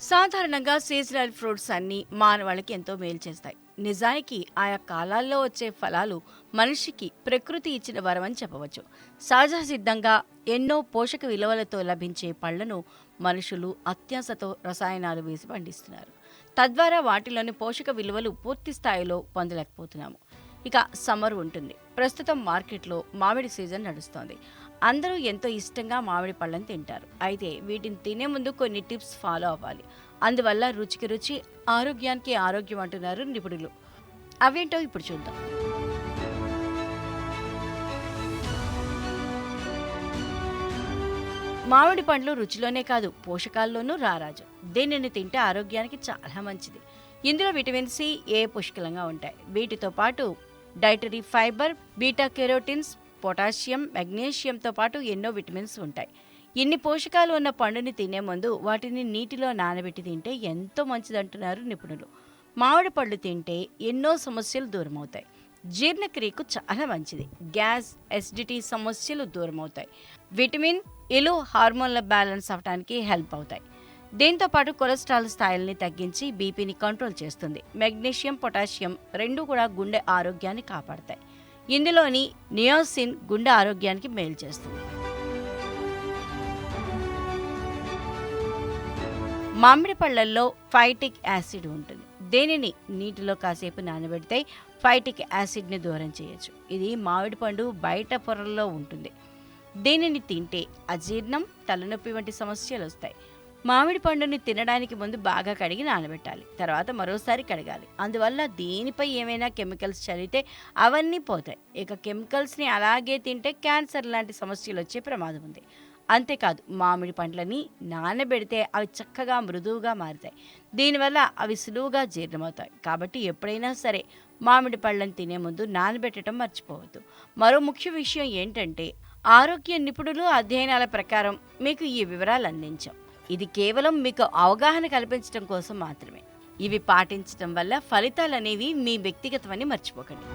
సాధారణంగా seasonal fruits అన్నీ మానవాళికి ఎంతో మేలు చేస్తాయి. నిజానికి ఆయా కాలాల్లో వచ్చే ఫలాలు మనిషికి ప్రకృతి ఇచ్చిన వరం అని చెప్పవచ్చు. సహజ సిద్ధంగా ఎన్నో పోషక విలువలతో లభించే పళ్ళను మనుషులు అత్యాశతో రసాయనాలు వేసి పండిస్తున్నారు. తద్వారా వాటిలోని పోషక విలువలు పూర్తి స్థాయిలో పొందలేకపోతున్నాము. ఇక సమ్మర్ ఉంటుంది. ప్రస్తుతం మార్కెట్లో మామిడి సీజన్ నడుస్తోంది. అందరూ ఎంతో ఇష్టంగా మామిడి పళ్ళని తింటారు. అయితే వీటిని తినే ముందు కొన్ని టిప్స్ ఫాలో అవ్వాలి. అందువల్ల రుచికి రుచి ఆరోగ్యానికి ఆరోగ్యం అంటున్నారు నిపుణులు. అవేంటో ఇప్పుడు చూద్దాం. మామిడి పండ్లు రుచిలోనే కాదు పోషకాల్లోనూ రారాజు. దీనిని తింటే ఆరోగ్యానికి చాలా మంచిది. ఇందులో విటమిన్ సి ఏ పుష్కలంగా ఉంటాయి. వీటితో పాటు dietary fibre beta carotenes potassium మెగ్నీషియంతో పాటు ఎన్నో విటమిన్స్ ఉంటాయి. ఇన్ని పోషకాలు ఉన్న పండుని తినే ముందు వాటిని నీటిలో నానబెట్టి తింటే ఎంతో మంచిదంటున్నారు నిపుణులు. మామిడి పళ్ళు తింటే ఎన్నో సమస్యలు దూరమవుతాయి. జీర్ణక్రియకు చాలా మంచిది. గ్యాస్ ఎసిడిటీ సమస్యలు దూరమవుతాయి. విటమిన్ ఇలు హార్మోన్ల బ్యాలెన్స్ అవడానికి హెల్ప్ అవుతాయి. దీంతో పాటు కొలెస్ట్రాల్ స్థాయిల్ని తగ్గించి బీపీని కంట్రోల్ చేస్తుంది. మెగ్నీషియం పొటాషియం రెండు కూడా గుండె ఆరోగ్యాన్ని కాపాడతాయి. ఇందులోని నియోసిన్ గుండె ఆరోగ్యానికి మేలు చేస్తుంది. మామిడి పళ్ళల్లో ఫైటిక్ యాసిడ్ ఉంటుంది. దీనిని నీటిలో కాసేపు నానబెడితే ఫైటిక్ యాసిడ్ని దూరం చేయొచ్చు. ఇది మామిడి పండు బయట పొరల్లో ఉంటుంది. దీనిని తింటే అజీర్ణం తలనొప్పి వంటి సమస్యలు వస్తాయి. మామిడి పండుని తినడానికి ముందు బాగా కడిగి నానబెట్టాలి. తర్వాత మరోసారి కడగాలి. అందువల్ల దీనిపై ఏమైనా కెమికల్స్ చల్లితే అవన్నీ పోతాయి. ఇక కెమికల్స్ని అలాగే తింటే క్యాన్సర్ లాంటి సమస్యలు వచ్చే ప్రమాదం ఉంది. అంతేకాదు మామిడి పండ్లని నానబెడితే అవి చక్కగా మృదువుగా మారుతాయి. దీనివల్ల అవి సులువుగా జీర్ణమవుతాయి. కాబట్టి ఎప్పుడైనా సరే మామిడి పళ్ళని తినే ముందు నానబెట్టడం మర్చిపోవద్దు. మరో ముఖ్య విషయం ఏంటంటే ఆరోగ్య నిపుణులు అధ్యయనాల ప్రకారం మీకు ఈ వివరాలు అందించాం. ఇది కేవలం మీకు అవగాహన కల్పించడం కోసం మాత్రమే. ఇవి పాటించడం వల్ల ఫలితాలు అనేవి మీ వ్యక్తిగతమని మర్చిపోకండి.